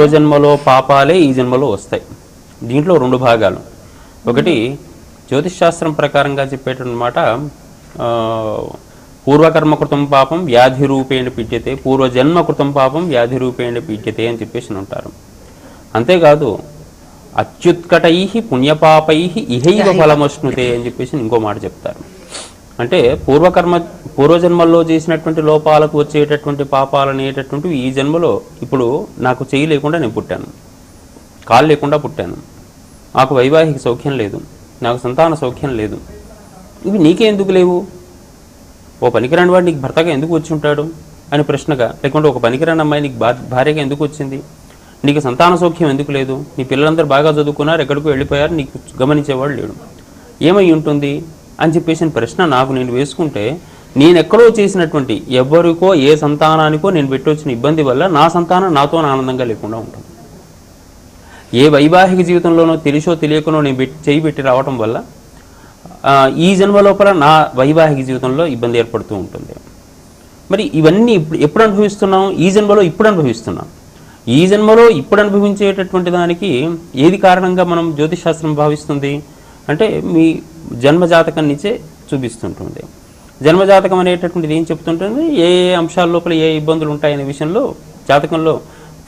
పూర్వజన్మలో పాపాలే ఈ జన్మలో వస్తాయి. దీంట్లో రెండు భాగాలు. ఒకటి జ్యోతిష్ శాస్త్రం ప్రకారంగా చెప్పేటువంటి మాట ఆ, పూర్వకర్మ కృతం పాపం వ్యాధి రూపేణ పీడ్యతే పూర్వజన్మ కృతం పాపం వ్యాధి రూపేణ పీడ్యతే అని చెప్పేసి ఉంటారు అంతేకాదు అత్యుత్కటై పుణ్యపాపై ఇహైవ. ఫలమశ్నుతే అని చెప్పేసి ఇంకో మాట చెప్తారు. అంటే పూర్వకర్మ పూర్వజన్మల్లో చేసినటువంటి లోపాలకు వచ్చేటటువంటి పాపాలు అనేటటువంటివి ఈ జన్మలో ఇప్పుడు నాకు చేయి లేకుండా నేను పుట్టాను. కాలు లేకుండా పుట్టాను. నాకు వైవాహిక సౌఖ్యం లేదు. నాకు సంతాన సౌఖ్యం లేదు. ఇవి నీకే ఎందుకు లేవు? ఓ పనికిరాని వాడు నీకు భర్తగా ఎందుకు వచ్చి ఉంటాడు? అని ప్రశ్నగా లేకుంటే ఒక పనికిరాని అమ్మాయి నీకు భార్యగా ఎందుకు వచ్చింది? నీకు సంతాన సౌఖ్యం ఎందుకు లేదు? నీ పిల్లలందరూ బాగా చదువుకున్నారు ఎక్కడికో వెళ్ళిపోయారు నీకు గమనించేవాడు లేడు. ఏమై ఉంటుంది? అని చెప్పేసిన ప్రశ్న నాకు నేను వేసుకుంటే నేను ఎక్కడో చేసినటువంటి ఎవరికో ఏ సంతానానికో నేను పెట్టొచ్చిన ఇబ్బంది వల్ల నా సంతానం నాతో ఆనందంగా లేకుండా ఉంటుంది. ఏ వైవాహిక జీవితంలోనో తెలిసో తెలియకనో నేను పెట్టి చేయి పెట్టి రావటం వల్ల ఈ జన్మ లోపల నా వైవాహిక జీవితంలో ఇబ్బంది ఏర్పడుతూ ఉంటుంది. మరి ఇవన్నీ ఇప్పుడు ఎప్పుడు అనుభవిస్తున్నాం? ఈ జన్మలో ఇప్పుడు అనుభవిస్తున్నాం. ఈ జన్మలో ఇప్పుడు అనుభవించేటటువంటి దానికి ఏది కారణంగా మనం జ్యోతిష్శాస్త్రం భావిస్తుంది? అంటే మీ జన్మజాతకం నుంచే చూపిస్తుంటుంది. జన్మజాతకం అనేటటువంటిది ఏం చెప్తుంటుంది? ఏ ఏ అంశాల లోపల ఏ ఇబ్బందులు ఉంటాయనే విషయంలో జాతకంలో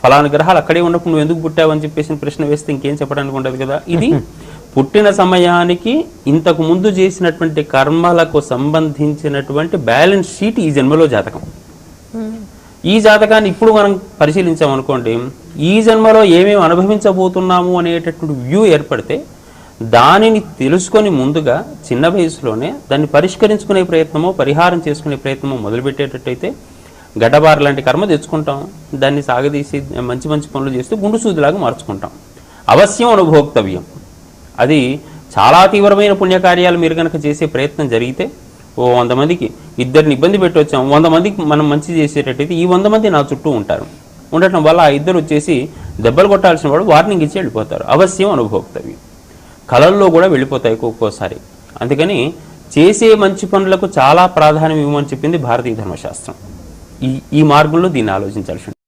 ఫలానా గ్రహాలు అక్కడే ఉన్నప్పుడు నువ్వు ఎందుకు పుట్టావు అని చెప్పేసి ప్రశ్న వేస్తే ఇంకేం చెప్పడానికి ఉండదు కదా? ఇది పుట్టిన సమయానికి ఇంతకు ముందు చేసినటువంటి కర్మలకు సంబంధించినటువంటి బ్యాలెన్స్ షీట్ ఈ జన్మలో జాతకం. ఈ జాతకాన్ని ఇప్పుడు మనం పరిశీలించామనుకోండి ఈ జన్మలో ఏమేమి అనుభవించబోతున్నాము అనేటటువంటి వ్యూ ఏర్పడితే దానిని తెలుసుకొని ముందుగా చిన్న వయసులోనే దాన్ని పరిష్కరించుకునే ప్రయత్నమో పరిహారం చేసుకునే ప్రయత్నమో మొదలుపెట్టేటట్టయితే గడ్డబార లాంటి కర్మ తెచ్చుకుంటాం. దాన్ని సాగదీసి మంచి మంచి పనులు చేస్తూ గుండు సూదిలాగా మార్చుకుంటాం. అవశ్యం అనుభోక్తవ్యం. అది చాలా తీవ్రమైన పుణ్యకార్యాలు మీరు కనుక చేసే ప్రయత్నం జరిగితే ఓ వంద మందికి ఇద్దరిని ఇబ్బంది పెట్టొచ్చాం వంద మందికి మనం మంచి చేసేటట్టయితే ఈ వంద మంది నా చుట్టూ ఉంటారు. ఉండటం వల్ల ఆ ఇద్దరు వచ్చేసి దెబ్బలు కొట్టాల్సిన వాడు వార్నింగ్ ఇచ్చి వెళ్ళిపోతారు. అవశ్యం అనుభోక్తవ్యం. కళల్లో కూడా వెళ్ళిపోతాయి ఒక్కొక్కసారి. అందుకని చేసే మంచి పనులకు చాలా ప్రాధాన్యం ఇవ్వమని చెప్పింది భారతీయ ధర్మశాస్త్రం. ఈ ఈ మార్గంలో దీన్ని ఆలోచించాల్సి